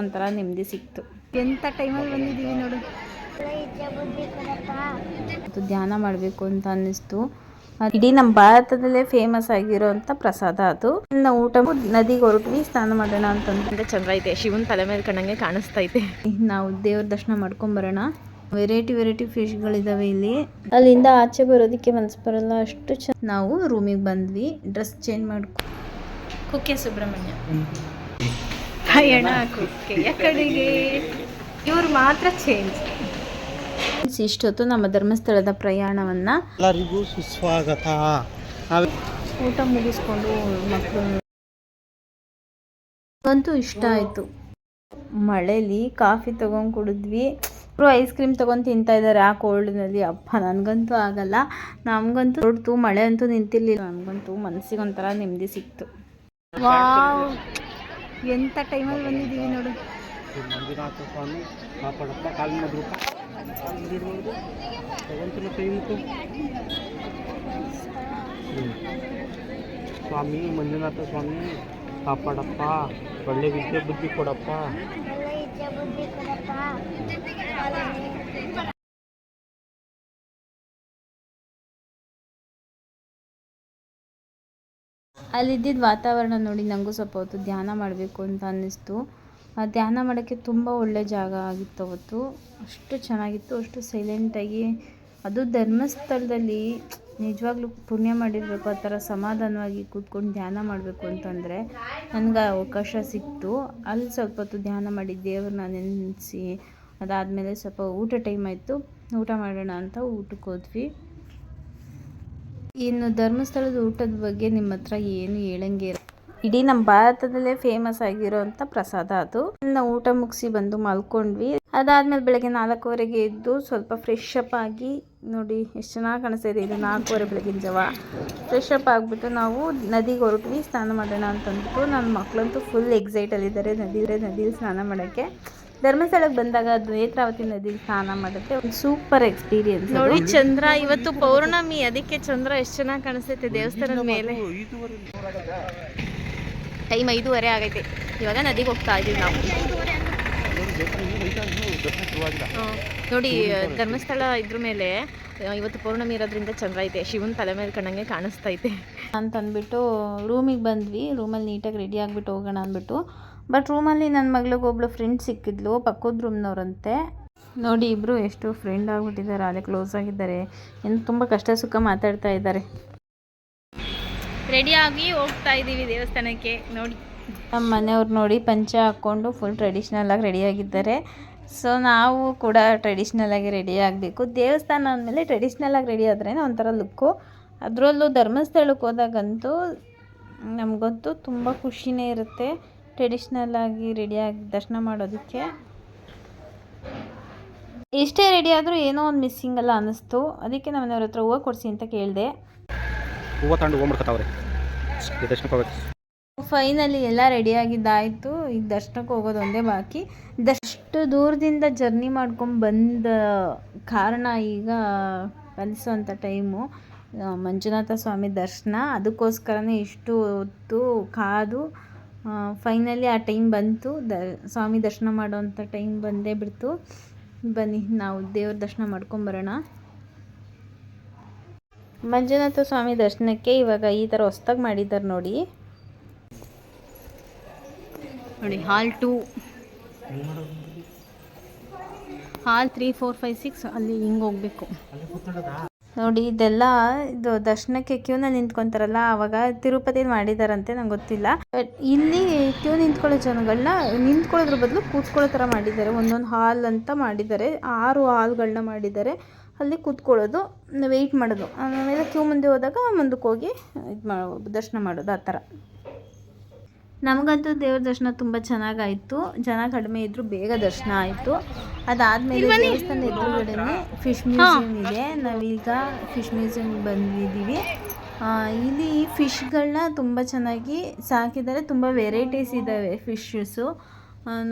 ಒಂಥರ ನೆಮ್ಮದಿ ಸಿಕ್ತು. ಎಂಥ ಟೈಮಲ್ಲಿ ಬಂದಿದ್ದೀವಿ ನೋಡು. ಅದು ಧ್ಯಾನ ಮಾಡಬೇಕು ಅಂತ ಅನ್ನಿಸ್ತು. ಇಡೀ ನಮ್ಮ ಭಾರತದಲ್ಲೇ ಫೇಮಸ್ ಆಗಿರೋಂಥ ಪ್ರಸಾದ ಅದು. ನಾವು ಊಟ ನದಿಗೆ ಹೊರಟ್ವಿ ಸ್ನಾನ ಮಾಡೋಣ ಅಂತಂದ್ರೆ ಚಂದ್ರ ಐತೆ ಶಿವನ್ ತಲೆ ಮೇಲೆ ಕಂಡಂಗೆ ಕಾಣಿಸ್ತಾ ಇದೆ. ನಾವು ದೇವ್ರ ದರ್ಶನ ಮಾಡ್ಕೊಂಬರೋಣ. ವೆರೈಟಿ ವೆರೈಟಿ ಫಿಶ್ಗಳಿದಾವೆ ಇಲ್ಲಿ. ಅಲ್ಲಿಂದ ಆಚೆ ಬರೋದಕ್ಕೆ ಮನ್ಸು ಬರಲ್ಲ ಅಷ್ಟು ಚ ನಾವು ರೂಮಿಗೆ ಬಂದ್ವಿ ಡ್ರೆಸ್ ಚೇಂಜ್ ಮಾಡ್ಕೊ ಕುಕ್ಕೆ ಸುಬ್ರಹ್ಮಣ್ಯ. ಪಯಣ ಕುಕ್ಕೆಯ ಕಡೆಗೆ ಇವ್ರು ಮಾತ್ರ ಚೇಂಜ್ ಇಷ್ಟೊತ್ತು ನಮ್ಮ ಧರ್ಮಸ್ಥಳದ ಪ್ರಯಾಣವನ್ನ ಎಲ್ಲರಿಗೂ ಸುಸ್ವಾಗತ. ಊಟ ಮುಗಿಸ್ಕೊಂಡು ಮಕ್ಕಳು ಅಂತೂ ಇಷ್ಟ ಆಯ್ತು. ಮಳೇಲಿ ಕಾಫಿ ತಗೊಂಡ್ ಕುಡಿದ್ವಿ. ಅವರು ಐಸ್ ಕ್ರೀಮ್ ತಗೊಂಡು ತಿಂತಾ ಇದ್ದಾರೆ ಆ ಕೋಲ್ಡ್ನಲ್ಲಿ ಅಪ್ಪ ನನಗಂತೂ ಆಗಲ್ಲ. ನಮಗಂತೂ ದೊಡ್ಡದು ಮಳೆ ಅಂತೂ ನಿಂತಿರ್ಲಿಲ್ಲ. ನನಗಂತೂ ಮನಸ್ಸಿಗೆ ಒಂಥರ ನೆಮ್ಮದಿ ಸಿಕ್ತು. ವಾವ್. ಎಂಥ ಟೈಮಲ್ಲಿ ಬಂದಿದ್ದೀವಿ ನೋಡು. ಮಂಜುನಾಥ ಸ್ವಾಮಿ ಕಾಪಾಡಪ್ಪ ಕಾಲಿನ ಮಧುರಪ್ಪ ಭಗವಂತನ ಕೈ ಮುಟ್ಟು ಹ್ಮ್. ಸ್ವಾಮಿ ಮಂಜುನಾಥ ಸ್ವಾಮಿ ಕಾಪಾಡಪ್ಪ ಒಳ್ಳೆ ವಿದ್ಯೆ ಬುದ್ಧಿ ಕೊಡಪ್ಪ. ಅಲ್ಲಿದ್ದಿದ್ದ ವಾತಾವರಣ ನೋಡಿ ನನಗೂ ಸ್ವಲ್ಪ ಹೊತ್ತು ಧ್ಯಾನ ಮಾಡಬೇಕು ಅಂತ ಅನ್ನಿಸ್ತು. ಆ ಧ್ಯಾನ ಮಾಡೋಕ್ಕೆ ತುಂಬ ಒಳ್ಳೆ ಜಾಗ ಆಗಿತ್ತು ಅವತ್ತು. ಅಷ್ಟು ಚೆನ್ನಾಗಿತ್ತು, ಅಷ್ಟು ಸೈಲೆಂಟಾಗಿ ಅದು ಧರ್ಮಸ್ಥಳದಲ್ಲಿ ನಿಜವಾಗ್ಲೂ ಪುಣ್ಯ ಮಾಡಿರಬೇಕು, ಆ ಥರ ಸಮಾಧಾನವಾಗಿ ಕೂತ್ಕೊಂಡು ಧ್ಯಾನ ಮಾಡಬೇಕು ಅಂತಂದರೆ ನನಗೆ ಅವಕಾಶ ಸಿಕ್ತು. ಅಲ್ಲಿ ಸ್ವಲ್ಪ ಹೊತ್ತು ಧ್ಯಾನ ಮಾಡಿ ದೇವ್ರನ್ನ ನೆನೆಸಿ, ಅದಾದಮೇಲೆ ಸ್ವಲ್ಪ ಊಟ ಟೈಮ್ ಆಯಿತು. ಊಟ ಮಾಡೋಣ ಅಂತ ಊಟಕ್ಕೆ ಹೋದ್ವಿ. ಇನ್ನು ಧರ್ಮಸ್ಥಳದ ಊಟದ ಬಗ್ಗೆ ನಿಮ್ಮ ಹತ್ರ ಏನು ಹೇಳಂಗೆ ಇಡೀ ನಮ್ಮ ಭಾರತದಲ್ಲೇ ಫೇಮಸ್ ಆಗಿರೋಂಥ ಪ್ರಸಾದ ಅದು. ನಾವು ಊಟ ಮುಗಿಸಿ ಬಂದು ಮಲ್ಕೊಂಡ್ವಿ. ಅದಾದ್ಮೇಲೆ ಬೆಳಗ್ಗೆ ನಾಲ್ಕುವರೆಗೆ ಎದ್ದು ಸ್ವಲ್ಪ ಫ್ರೆಶ್ ಅಪ್ ಆಗಿ, ನೋಡಿ ಎಷ್ಟು ಚೆನ್ನಾಗಿ ಕಾಣಿಸ್ತಾ ಇದೆ ಇದು ನಾಲ್ಕುವರೆ ಬೆಳಗಿನ ಜಾವ. ಫ್ರೆಶ್ ಅಪ್ ಆಗಿಬಿಟ್ಟು ನಾವು ನದಿಗೆ ಹೊರಟ್ವಿ, ಸ್ನಾನ ಮಾಡೋಣ ಅಂತಂದ್ಬಿಟ್ಟು. ನನ್ನ ಮಕ್ಕಳಂತೂ ಫುಲ್ ಎಕ್ಸೈಟಲ್ಲಿದ್ದಾರೆ ನದಿ ನದಿಲಿ ಸ್ನಾನ ಮಾಡೋಕ್ಕೆ. ಧರ್ಮಸ್ಥಳಕ್ಕೆ ಬಂದಾಗ ಅದು ನೇತ್ರಾವತಿ ನದಿಗೆ ಸ್ನಾನ ಮಾಡುತ್ತೆ. ಒಂದು ಸೂಪರ್ ಎಕ್ಸ್ಪೀರಿಯನ್ಸ್ ನೋಡಿ ಚಂದ್ರ ಇವತ್ತು ಪೌರ್ಣಮಿ ಅದಕ್ಕೆ ಚಂದ್ರ ಎಷ್ಟು ಚೆನ್ನಾಗಿ ಕಾಣಿಸುತ್ತೆ ದೇವಸ್ಥಾನದ ಮೇಲೆ. ಟೈಮ್ ಐದೂವರೆ ಆಗೈತೆ. ಇವಾಗ ನದಿಗೆ ಹೋಗ್ತಾ ಇದೀವಿ ನಾವು. ನೋಡಿ ಧರ್ಮಸ್ಥಳ ಇದ್ರ ಮೇಲೆ ಇವತ್ತು ಪೌರ್ಣಮಿ ಇರೋದ್ರಿಂದ ಚಂದ್ರ ಐತೆ ಶಿವನ್ ತಲೆ ಮೇಲೆ ಕಣ್ಣಂಗೆ ಕಾಣಿಸ್ತೈತೆ. ಅಂತ ಅಂದ್ಬಿಟ್ಟು ರೂಮಿಗೆ ಬಂದ್ವಿ. ರೂಮಲ್ಲಿ ನೀಟಾಗಿ ರೆಡಿ ಆಗಿಬಿಟ್ಟು ಹೋಗೋಣ ಅಂದ್ಬಿಟ್ಟು. ಬಟ್ ರೂಮಲ್ಲಿ ನನ್ನ ಮಗಳಿಗೆ ಒಬ್ಳು ಫ್ರೆಂಡ್ ಸಿಕ್ಕಿದ್ಲು ಪಕ್ಕದ ರೂಮ್ನವ್ರಂತೆ ನೋಡಿ ಇಬ್ಬರು ಎಷ್ಟು ಫ್ರೆಂಡ್ ಆಗಿಬಿಟ್ಟಿದ್ದಾರೆ ಅದೇ ಕ್ಲೋಸ್ ಆಗಿದ್ದಾರೆ. ಇನ್ನು ತುಂಬ ಕಷ್ಟ ಸುಖ ಮಾತಾಡ್ತಾ ಇದ್ದಾರೆ. ರೆಡಿಯಾಗಿ ಹೋಗ್ತಾ ಇದ್ದೀವಿ ದೇವಸ್ಥಾನಕ್ಕೆ ನೋಡಿ. ನಮ್ಮ ಮನೆಯವ್ರು ನೋಡಿ ಪಂಚ ಹಾಕ್ಕೊಂಡು ಫುಲ್ ಟ್ರೆಡಿಷ್ನಲ್ ಆಗಿ ರೆಡಿ ಆಗಿದ್ದಾರೆ. ಸೊ ನಾವು ಕೂಡ ಟ್ರೆಡಿಷ್ನಲ್ ಆಗಿ ರೆಡಿ ಆಗಬೇಕು. ದೇವಸ್ಥಾನ ಅಂದಮೇಲೆ ಟ್ರೆಡಿಷ್ನಲ್ ಆಗಿ ರೆಡಿ ಆದ್ರೇ ಒಂಥರ ಲುಕ್ಕು ಅದರಲ್ಲೂ ಧರ್ಮಸ್ಥಳಕ್ಕೆ ಹೋದಾಗಂತೂ ನಮಗಂತೂ ತುಂಬ ಖುಷಿನೇ ಇರುತ್ತೆ. ಟ್ರೆಡಿಷ್ನಲ್ ಆಗಿ ರೆಡಿಯಾಗಿ ದರ್ಶನ ಮಾಡೋದಕ್ಕೆ. ಎಷ್ಟೇ ರೆಡಿ ಆದರೂ ಏನೋ ಒಂದು ಮಿಸ್ಸಿಂಗ್ ಎಲ್ಲ ಅನ್ನಿಸ್ತು. ಅದಕ್ಕೆ ನಮ್ಮ ಮನೆಯವ್ರ ಹತ್ರ ಹೂವು ಕೊಡಿಸಿ ಅಂತ ಕೇಳಿದೆ. ಹೂವು ತಗೊಂಡು ಹೋಗ್ಬಿಡ್ಕತ್ತವ್ರೆ ದರ್ಶನಕ್ಕೆ ಹೋಗ್ಬೇಕು. ಫೈನಲಿ ಎಲ್ಲ ರೆಡಿಯಾಗಿದ್ದಾಯಿತು ಈಗ ದರ್ಶನಕ್ಕೆ ಹೋಗೋದು ಒಂದೇ ಬಾಕಿ. ದಷ್ಟು ದೂರದಿಂದ ಜರ್ನಿ ಮಾಡ್ಕೊಂಡು ಬಂದ ಕಾರಣ ಈಗ ಕಲಿಸುವಂಥ ಟೈಮು ಮಂಜುನಾಥ ಸ್ವಾಮಿ ದರ್ಶನ. ಅದಕ್ಕೋಸ್ಕರನೇ ಇಷ್ಟು ಹೊತ್ತು ಕಾದು ಫೈನಲಿ ಆ ಟೈಮ್ ಬಂತು. ದ, ಸ್ವಾಮಿ ದರ್ಶನ ಮಾಡೋವಂಥ ಟೈಮ್ ಬಂದೇ ಬಿಡ್ತು. ಬನ್ನಿ, ನಾವು ದೇವ್ರ ದರ್ಶನ ಮಾಡ್ಕೊಂಬರೋಣ ಮಂಜುನಾಥ ಸ್ವಾಮಿ ದರ್ಶನಕ್ಕೆ ಇವಾಗ ಈ ಥರ ಹೊಸ್ದಾಗಿ ಮಾಡಿದ್ದಾರೆ ನೋಡಿ. ನೋಡಿ hall two hall three four five six ಅಲ್ಲಿ ಹಿಂಗೆ ಹೋಗ್ಬೇಕು. ನೋಡಿ, ಇದೆಲ್ಲ ಇದು ದರ್ಶನಕ್ಕೆ ಕ್ಯೂನಲ್ಲಿ ನಿಂತ್ಕೊಂತಾರಲ್ಲ, ಅವಾಗ ತಿರುಪತಿಲಿ ಮಾಡಿದಾರಂತೆ, ನಂಗೆ ಗೊತ್ತಿಲ್ಲ. ಬಟ್ ಇಲ್ಲಿ ಕ್ಯೂ ನಿಂತ್ಕೊಳ್ಳೋ ಜನಗಳನ್ನ ನಿಂತ್ಕೊಳ್ಳೋದ್ರ ಬದಲು ಕೂತ್ಕೊಳ್ಳೋ ಥರ ಮಾಡಿದ್ದಾರೆ. ಒಂದೊಂದು ಹಾಲ್ ಅಂತ ಮಾಡಿದ್ದಾರೆ. ಆರು ಹಾಲ್ಗಳನ್ನ ಮಾಡಿದ್ದಾರೆ. ಅಲ್ಲಿ ಕೂತ್ಕೊಳ್ಳೋದು ವೆಯ್ಟ್ ಮಾಡೋದು. ಆಮೇಲೆ ಕ್ಯೂ ಮುಂದೆ ಹೋದಾಗ ಮುಂದಕ್ಕೆ ಹೋಗಿ ಇದು ಮಾಡೋದು ದರ್ಶನ ಮಾಡೋದು, ಆ ಥರ ನಮಗಂತೂ ದೇವ್ರ ದರ್ಶನ ತುಂಬ ಚೆನ್ನಾಗಾಯಿತು. ಜನ ಕಡಿಮೆ ಇದ್ರು ಬೇಗ ದರ್ಶನ ಆಯಿತು. ಅದಾದಮೇಲೆ ದೇವಸ್ಥಾನ ಎದುರುಗಡೆನೆ ಫಿಶ್ ಮ್ಯೂಸಿಯಂ ಇದೆ. ನಾವೀಗ ಫಿಶ್ ಮ್ಯೂಸಿಯಂ ಬಂದಿದ್ದೀವಿ. ಇಲ್ಲಿ ಫಿಶ್ಗಳನ್ನ ತುಂಬ ಚೆನ್ನಾಗಿ ಸಾಕಿದ್ದಾರೆ. ತುಂಬ ವೆರೈಟೀಸ್ ಇದ್ದಾವೆ ಫಿಶಸ್ಸು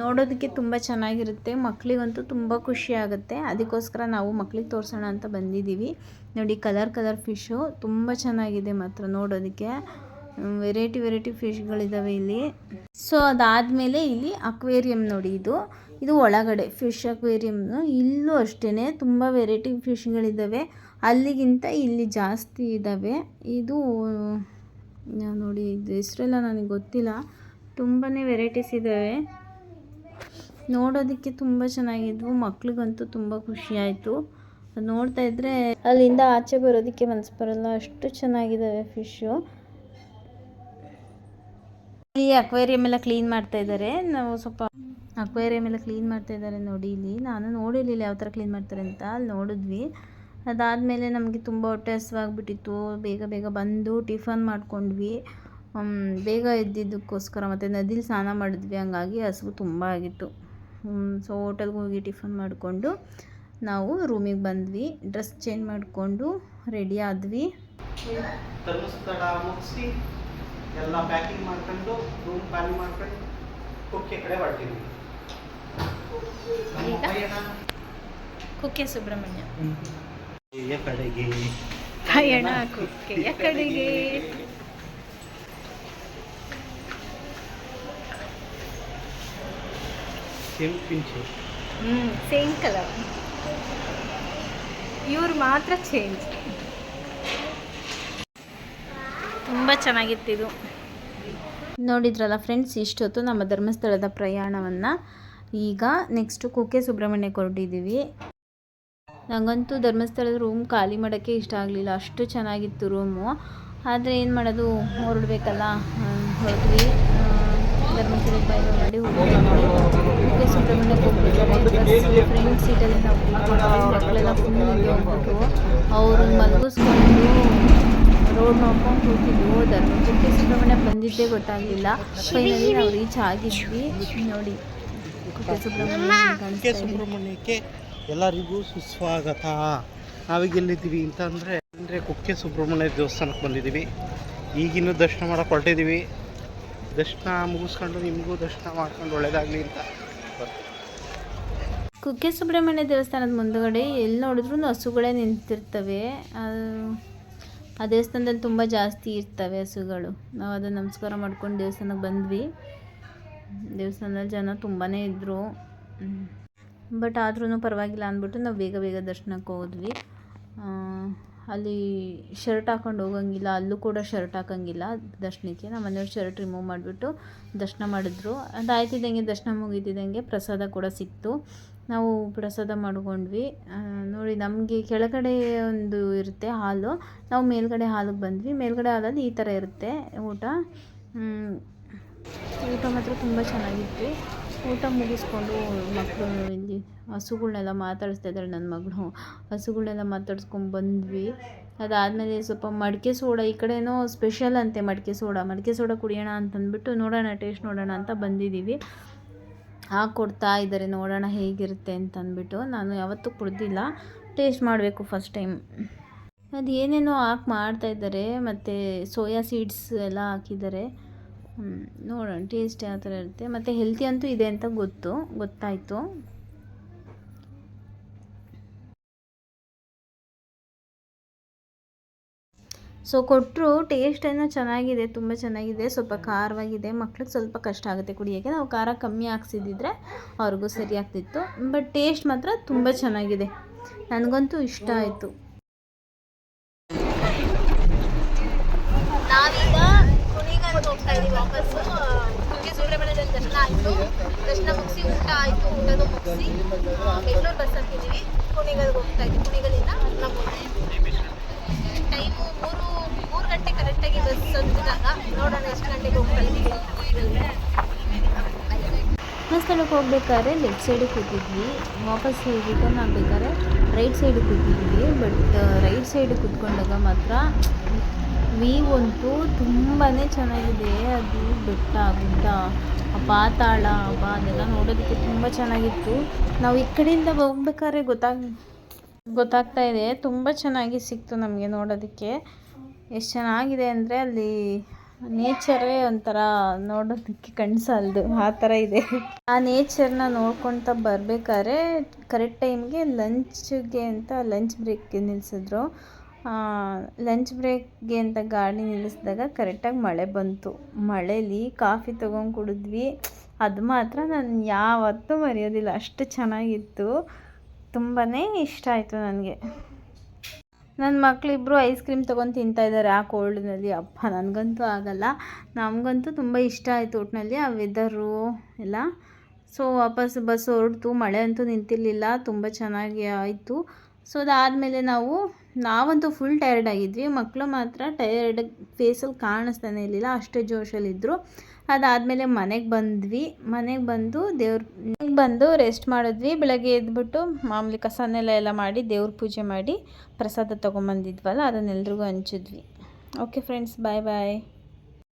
ನೋಡೋದಕ್ಕೆ ತುಂಬ ಚೆನ್ನಾಗಿರುತ್ತೆ. ಮಕ್ಕಳಿಗಂತೂ ತುಂಬ ಖುಷಿ ಆಗುತ್ತೆ. ಅದಕ್ಕೋಸ್ಕರ ನಾವು ಮಕ್ಳಿಗೆ ತೋರಿಸೋಣ ಅಂತ ಬಂದಿದ್ದೀವಿ. ನೋಡಿ ಕಲರ್ ಕಲರ್ ಫಿಶು ತುಂಬ ಚೆನ್ನಾಗಿದೆ ಮಾತ್ರ ನೋಡೋದಕ್ಕೆ. ವೆರೈಟಿ ವೆರೈಟಿ ಫಿಶ್ಗಳಿದ್ದಾವೆ ಇಲ್ಲಿ. ಸೊ ಅದಾದಮೇಲೆ ಇಲ್ಲಿ ಅಕ್ವೇರಿಯಂ ನೋಡಿ ಇದು. ಇದು ಒಳಗಡೆ ಫಿಶ್ ಅಕ್ವೇರಿಯಮ್ನು ಇಲ್ಲೂ ಅಷ್ಟೇ ತುಂಬ ವೆರೈಟಿ ಫಿಶ್ಗಳಿದ್ದಾವೆ ಅಲ್ಲಿಗಿಂತ ಇಲ್ಲಿ ಜಾಸ್ತಿ ಇದ್ದಾವೆ ಇದು ನೋಡಿ ಇದು ಹೆಸರೆಲ್ಲ ನನಗೆ ಗೊತ್ತಿಲ್ಲ. ತುಂಬಾ ವೆರೈಟೀಸ್ ಇದ್ದಾವೆ ನೋಡೋದಕ್ಕೆ ತುಂಬ ಚೆನ್ನಾಗಿದ್ವು. ಮಕ್ಳಿಗಂತೂ ತುಂಬ ಖುಷಿಯಾಯಿತು ನೋಡ್ತಾ ಇದ್ರೆ ಅಲ್ಲಿಂದ ಆಚೆ ಬರೋದಕ್ಕೆ ಮನಸ್ಸು ಬರಲ್ಲ. ಅಷ್ಟು ಚೆನ್ನಾಗಿದ್ದಾವೆ ಫಿಶ್ಶು ಇಲ್ಲಿ ಅಕ್ವೇರಿಯಂ ಎಲ್ಲ ಕ್ಲೀನ್ ಮಾಡ್ತಾ ಇದ್ದಾರೆ. ನಾವು ಸ್ವಲ್ಪ ಅಕ್ವೇರಿಯಂ ಎಲ್ಲ ಕ್ಲೀನ್ ಮಾಡ್ತಾ ಇದ್ದಾರೆ ನೋಡಿ ಇಲ್ಲಿ. ನಾನು ನೋಡಿರಲಿಲ್ಲ ಯಾವ ಥರ ಕ್ಲೀನ್ ಮಾಡ್ತಾರೆ ಅಂತ. ಅಲ್ಲಿ ನೋಡಿದ್ವಿ. ಅದಾದಮೇಲೆ ನಮಗೆ ತುಂಬ ಹೊಟ್ಟೆ ಹಸಿವಾಗ್ಬಿಟ್ಟಿತ್ತು. ಬೇಗ ಬೇಗ ಬಂದು ಟಿಫನ್ ಮಾಡ್ಕೊಂಡ್ವಿ. ಬೇಗ ಎದ್ದಿದ್ದಕ್ಕೋಸ್ಕರ ಮತ್ತು ನದಿಲಿ ಸ್ನಾನ ಮಾಡಿದ್ವಿ. ಹಂಗಾಗಿ ಹಸಿವು ತುಂಬ ಆಗಿತ್ತು. ಸೊ ಹೋಟೆಲ್ಗೆ ಹೋಗಿ ಟಿಫನ್ ಮಾಡಿಕೊಂಡು ನಾವು ರೂಮಿಗೆ ಬಂದ್ವಿ. ಡ್ರೆಸ್ ಚೇಂಜ್ ಮಾಡಿಕೊಂಡು ರೆಡಿ ಆದ್ವಿ. ಎಲ್ಲ ಪ್ಯಾಕಿಂಗ್ ಮಾಡ್ಕೊಂಡು ರೂಮ್ ಖಾಲಿ ಮಾಡ್ಕೊಂಡು ಕುಕ್ಕೆ ಕಡೆ ಹೊರಟಿದ್ವಿ. ಕುಕ್ಕೆ ಸುಬ್ರಹ್ಮಣ್ಯ. ಕಡೆಗೆ. ಪಯಣ ಕುಕ್ಕೆಯ ಕಡೆಗೆ. ಹ್ಞೂ ಸೇಮ್ ಕಲರ್ ಇವ್ರು ಮಾತ್ರ ಚೇಂಜ್ ತುಂಬ ಚೆನ್ನಾಗಿತ್ತಿದು. ನೋಡಿದ್ರಲ್ಲ ಫ್ರೆಂಡ್ಸ್, ಇಷ್ಟೊತ್ತು ನಮ್ಮ ಧರ್ಮಸ್ಥಳದ ಪ್ರಯಾಣವನ್ನು ಈಗ ನೆಕ್ಸ್ಟು ಕುಕ್ಕೆ ಸುಬ್ರಹ್ಮಣ್ಯ ಹೊರಟಿದ್ದೀವಿ ನನಗಂತೂ ಧರ್ಮಸ್ಥಳದ ರೂಮ್ ಖಾಲಿ ಮಾಡೋಕ್ಕೆ ಇಷ್ಟ ಆಗಲಿಲ್ಲ. ಅಷ್ಟು ಚೆನ್ನಾಗಿತ್ತು ರೂಮು ಆದರೆ ಏನು ಮಾಡೋದು? ಹೊರಡ್ಬೇಕಲ್ಲ? ಹೊರಟ್ವಿ. ಧರ್ಮಸ್ಥಳದ ಬಾಯ್ ಮಾಡಿ ಹೋಗಿ ಕುಕ್ಕೆ ಸುಬ್ರಹ್ಮಣ್ಯಕ್ಕೆ ಹೋಗ್ಬೇಕಾದ್ರೆ ಫ್ರೆಂಡ್ಸ್ ಸೀಟಲ್ಲಿ ನಾವು ಮಕ್ಕಳೆಲ್ಲ ಫುಲ್ ಹೋಗ್ಬಿಟ್ಟು ಅವರು ಮಲಗಿಸ್ಕೊಂಡು ರೋಡ್ ನೋಡ್ಕೊಂಡು ಕೂತಿದ್ವು ಹೋದರು ಕುಕ್ಕೆ ಸುಬ್ರಹ್ಮಣ್ಯ ಬಂದಿದ್ದೇ ಗೊತ್ತಾಗಲಿಲ್ಲ. ಫೈನಲಿ ನಾವು ರೀಚ್ ಆಗಿದ್ವಿ. ನೋಡಿ ಕುಕ್ಕೆ ಸುಬ್ರಹ್ಮಣ್ಯ ಕಾಣಿಸ್ತಾ ಸುಬ್ರಹ್ಮಣ್ಯಕ್ಕೆ ಎಲ್ಲರಿಗೂ ಸುಸ್ವಾಗತ. ನಾವೀಗ ಎಲ್ಲಿದ್ದೀವಿ ಅಂತ ಅಂದರೆ ಅಂದರೆ ಕುಕ್ಕೆ ಸುಬ್ರಹ್ಮಣ್ಯ ದೇವಸ್ಥಾನಕ್ಕೆ ಬಂದಿದ್ದೀವಿ. ಈಗಿನ್ನೂ ದರ್ಶನ ಮಾಡೋಕೆ ಹೊರಟಿದ್ದೀವಿ ದರ್ಶನ ಮುಗಿಸ್ಕೊಂಡು ನಿಮಗೂ ದರ್ಶನ ಮಾಡ್ಕೊಂಡು ಒಳ್ಳೇದಾಗಲಿ ಅಂತ. ಬರ್ತೀವಿ ಕುಕ್ಕೆ ಸುಬ್ರಹ್ಮಣ್ಯ ದೇವಸ್ಥಾನದ ಮುಂದುಗಡೆ ಎಲ್ಲಿ ನೋಡಿದ್ರು ಹಸುಗಳೇ ನಿಂತಿರ್ತವೆ. ಅದು- ಆ ದೇವಸ್ಥಾನದಲ್ಲಿ ತುಂಬ ಜಾಸ್ತಿ ಇರ್ತವೆ ಹಸುಗಳು. ನಾವು ಅದನ್ನು ನಮಸ್ಕಾರ ಮಾಡ್ಕೊಂಡು ದೇವಸ್ಥಾನಕ್ಕೆ ಬಂದ್ವಿ. ದೇವಸ್ಥಾನದಲ್ಲಿ ಜನ ತುಂಬಾ ಇದ್ದರು ಬಟ್ ಆದ್ರೂ ಪರವಾಗಿಲ್ಲ ಅಂದ್ಬಿಟ್ಟು ನಾವು ಬೇಗ ಬೇಗ ದರ್ಶನಕ್ಕೆ ಹೋದ್ವಿ. ಅಲ್ಲಿ ಶರ್ಟ್ ಹಾಕೊಂಡು ಹೋಗಂಗಿಲ್ಲ, ಅಲ್ಲೂ ಕೂಡ ಶರ್ಟ್ ಹಾಕಂಗಿಲ್ಲ ದರ್ಶನಕ್ಕೆ. ನಮ್ಮ ಮನೆಯವ್ರು ಶರ್ಟ್ ರಿಮೂವ್ ಮಾಡಿಬಿಟ್ಟು ದರ್ಶನ ಮಾಡಿದ್ರು. ಅದಾಯ್ತಿದ್ದಂಗೆ ದರ್ಶನ ಮುಗಿದಿದ್ದಂಗೆ ಪ್ರಸಾದ ಕೂಡ ಸಿಕ್ತು. ನಾವು ಪ್ರಸಾದ ಮಾಡ್ಕೊಂಡ್ವಿ. ನೋಡಿ ನಮಗೆ ಕೆಳಗಡೆ ಒಂದು ಇರುತ್ತೆ ಹಾಲು. ನಾವು ಮೇಲ್ಗಡೆ ಹಾಲಿಗೆ ಬಂದ್ವಿ. ಮೇಲ್ಗಡೆ ಹಾಲಲ್ಲಿ ಈ ಥರ ಇರುತ್ತೆ ಊಟ. ಊಟ ಮಾತ್ರ ತುಂಬ ಚೆನ್ನಾಗಿತ್ತು. ಊಟ ಮುಗಿಸ್ಕೊಂಡು ಮಕ್ಕಳು ಇಲ್ಲಿ ಹಸುಗಳ್ನೆಲ್ಲ ಮಾತಾಡಿಸ್ತಾ ಇದ್ದಾಳೆ ನನ್ನ ಮಗಳು. ಹಸುಗಳ್ನೆಲ್ಲ ಮಾತಾಡ್ಸ್ಕೊಂಡು ಬಂದ್ವಿ. ಅದಾದಮೇಲೆ ಸ್ವಲ್ಪ ಮಡಿಕೆ ಸೋಡಾ, ಈ ಕಡೆನೋ ಸ್ಪೆಷಲ್ ಅಂತೆ ಮಡಿಕೆ ಸೋಡಾ. ಮಡಿಕೆ ಸೋಡಾ ಕುಡಿಯೋಣ ಅಂತಂದ್ಬಿಟ್ಟು ನೋಡೋಣ ಟೇಸ್ಟ್ ನೋಡೋಣ ಅಂತ ಬಂದಿದ್ದೀವಿ. ಹಾಕ್ಕೊಡ್ತಾ ಇದ್ದಾರೆ, ನೋಡೋಣ ಹೇಗಿರುತ್ತೆ ಅಂತ ಅಂದ್ಬಿಟ್ಟು ನಾನು ಯಾವತ್ತೂ ಕುಡ್ದಿಲ್ಲ. ಟೇಸ್ಟ್ ಮಾಡಬೇಕು ಫಸ್ಟ್ ಟೈಮ್ ಅದು ಏನೇನೋ ಹಾಕಿ ಮಾಡ್ತಾಯಿದ್ದಾರೆ ಮತ್ತು ಸೋಯಾ ಸೀಡ್ಸ್ ಎಲ್ಲ ಹಾಕಿದ್ದಾರೆ. ನೋಡೋಣ ಟೇಸ್ಟ್ ಯಾವ ಥರ ಇರುತ್ತೆ. ಮತ್ತು ಹೆಲ್ತಿ ಅಂತೂ ಇದೆ ಅಂತ ಗೊತ್ತು, ಗೊತ್ತಾಯಿತು. ಸೊ ಕೊಟ್ಟರು ಟೇಸ್ಟ್ ಏನೋ ಚೆನ್ನಾಗಿದೆ, ತುಂಬ ಚೆನ್ನಾಗಿದೆ, ಸ್ವಲ್ಪ ಖಾರವಾಗಿದೆ. ಮಕ್ಳಿಗೆ ಸ್ವಲ್ಪ ಕಷ್ಟ ಆಗುತ್ತೆ ಕುಡಿಯೋಕ್ಕೆ. ನಾವು ಖಾರ ಕಮ್ಮಿ ಹಾಕ್ಸಿದ್ದಿದ್ರೆ ಅವ್ರಿಗೂ ಸರಿ ಆಗ್ತಿತ್ತು. ಬಟ್ ಟೇಸ್ಟ್ ಮಾತ್ರ ತುಂಬ ಚೆನ್ನಾಗಿದೆ. ನನಗಂತೂ ಇಷ್ಟ ಆಯಿತು. ನಾವೀಗ ಹೋಗ್ತಾ ಇದೀವಿ ವಾಪಸ್ಸು. ಕುಕ್ಕೆ ಸುಬ್ರಹ್ಮಣ್ಯದಲ್ಲಿ ದರ್ಶನ ಆಯಿತು. ದರ್ಶನ ಮುಗಿಸಿ ಊಟ ಆಯಿತು ಊಟದ ಮುಗಿಸಿ ಬೆಂಗಳೂರು ಬಸ್ ಹತ್ತಿದ್ದೀವಿ. ಕುಣಿಗಲ್ಗೆ ಹೋಗ್ತಾ ಇದ್ದೀವಿ ಕುಣಿಗಲಿಂದ ನಮ್ಮ ಟೈಮು ಮೂರು ಮೂರು ಗಂಟೆ ಕರೆಕ್ಟಾಗಿ ಬಸ್ ಹತ್ತಿದಾಗ ನೋಡೋಣ ಎಷ್ಟು ಗಂಟೆಗೆ ಹೋಗ್ತಾ ಇದ್ದೀವಿ. ಸ್ಥಳಕ್ಕೆ ಹೋಗ್ಬೇಕಾದ್ರೆ ಲೆಫ್ಟ್ ಸೈಡಿಗೆ ಕೂತಿದ್ವಿ. ವಾಪಸ್ ರಿಟರ್ನ್ ಆಗಬೇಕಾದ್ರೆ ರೈಟ್ ಸೈಡಿಗೆ ಕೂತಿದ್ವಿ. ಬಟ್ ರೈಟ್ ಸೈಡಿಗೆ ಕೂತ್ಕೊಂಡಾಗ ಮಾತ್ರ ವ್ಯೂ ಅಂತೂ ತುಂಬಾ ಚೆನ್ನಾಗಿದೆ. ಅದು ಬೆಟ್ಟ, ಗುಡ್ಡ ಆ ಪಾತಾಳ, ಹಬ್ಬ ಅದೆಲ್ಲ ನೋಡೋದಕ್ಕೆ ತುಂಬ ಚೆನ್ನಾಗಿತ್ತು. ನಾವು ಈ ಕಡೆಯಿಂದ ಹೋಗ್ಬೇಕಾದ್ರೆ ಗೊತ್ತಾಗ್ ಗೊತ್ತಾಗ್ತಾ ಇದೆ, ತುಂಬ ಚೆನ್ನಾಗಿ ಸಿಕ್ತು ನಮಗೆ ನೋಡೋದಕ್ಕೆ. ಎಷ್ಟು ಚೆನ್ನಾಗಿದೆ ಅಂದರೆ ಅಲ್ಲಿ ನೇಚರೇ ಒಂಥರ ನೋಡೋದಕ್ಕೆ ಕಣ್ಸಲ್ದು, ಆ ಥರ ಇದೆ. ಆ ನೇಚರ್ನ ನೋಡ್ಕೊತ ಬರಬೇಕಾದ್ರೆ ಕರೆಕ್ಟ್ ಟೈಮ್ಗೆ ಲಂಚ್ಗೆ ಅಂತ ಲಂಚ್ ಬ್ರೇಕ್ಗೆ ನಿಲ್ಲಿಸಿದ್ರು ಲಂಚ್ ಬ್ರೇಕ್ಗೆ ಅಂತ ಗಾಡಿ ನಿಲ್ಲಿಸಿದಾಗ ಕರೆಕ್ಟಾಗಿ ಮಳೆ ಬಂತು. ಮಳೇಲಿ ಕಾಫಿ ತೊಗೊಂಡು ಕುಡಿದ್ವಿ. ಅದು ಮಾತ್ರ ನಾನು ಯಾವತ್ತೂ ಮರೆಯೋದಿಲ್ಲ. ಅಷ್ಟು ಚೆನ್ನಾಗಿತ್ತು. ತುಂಬಾ ಇಷ್ಟ ಆಯಿತು ನನಗೆ. ನನ್ನ ಮಕ್ಕಳಿಬ್ಬರು ಐಸ್ ಕ್ರೀಮ್ ತೊಗೊಂಡು ತಿಂತಾಯಿದ್ದಾರೆ ಆ ಕೋಲ್ಡ್ನಲ್ಲಿ ಅಪ್ಪ, ನನಗಂತೂ ಆಗಲ್ಲ. ನಮಗಂತೂ ತುಂಬ ಇಷ್ಟ ಆಯಿತು ಒಟ್ಟಿನಲ್ಲಿ ಆ ವೆದರು ಎಲ್ಲ. ಸೊ ವಾಪಸ್ ಬಸ್ ಹೊರಡ್ತು. ಮಳೆ ಅಂತೂ ನಿಂತಿರಲಿಲ್ಲ. ತುಂಬ ಚೆನ್ನಾಗಿ ಆಯಿತು. ಸೊ ಅದಾದಮೇಲೆ ನಾವು ನಾವಂತೂ ಫುಲ್ ಟಯರ್ಡ್ ಆಗಿದ್ವಿ. ಮಕ್ಕಳು ಮಾತ್ರ ಟಯರ್ಡ್ ಫೇಸಲ್ಲಿ ಕಾಣಿಸ್ತಾನೆ ಇರಲಿಲ್ಲ, ಅಷ್ಟೇ ಜೋಶಲ್ಲಿದ್ದರು ಅದಾದಮೇಲೆ ಮನೆಗೆ ಬಂದ್ವಿ. ಮನೆಗೆ ಬಂದು ದೇವ್ರ, ಮನೆಗೆ ಬಂದು ರೆಸ್ಟ್ ಮಾಡಿದ್ವಿ. ಬೆಳಗ್ಗೆ ಎದ್ಬಿಟ್ಟು ಮಾಮೂಲಿ ಕಸನೆಲ್ಲ ಎಲ್ಲ ಮಾಡಿ ದೇವ್ರ ಪೂಜೆ ಮಾಡಿ ಪ್ರಸಾದ ತೊಗೊಂಬಂದಿದ್ವಲ್ಲ, ಅದನ್ನೆಲ್ರಿಗೂ ಹಂಚಿದ್ವಿ. ಓಕೆ ಫ್ರೆಂಡ್ಸ್ ಬಾಯ್ ಬಾಯ್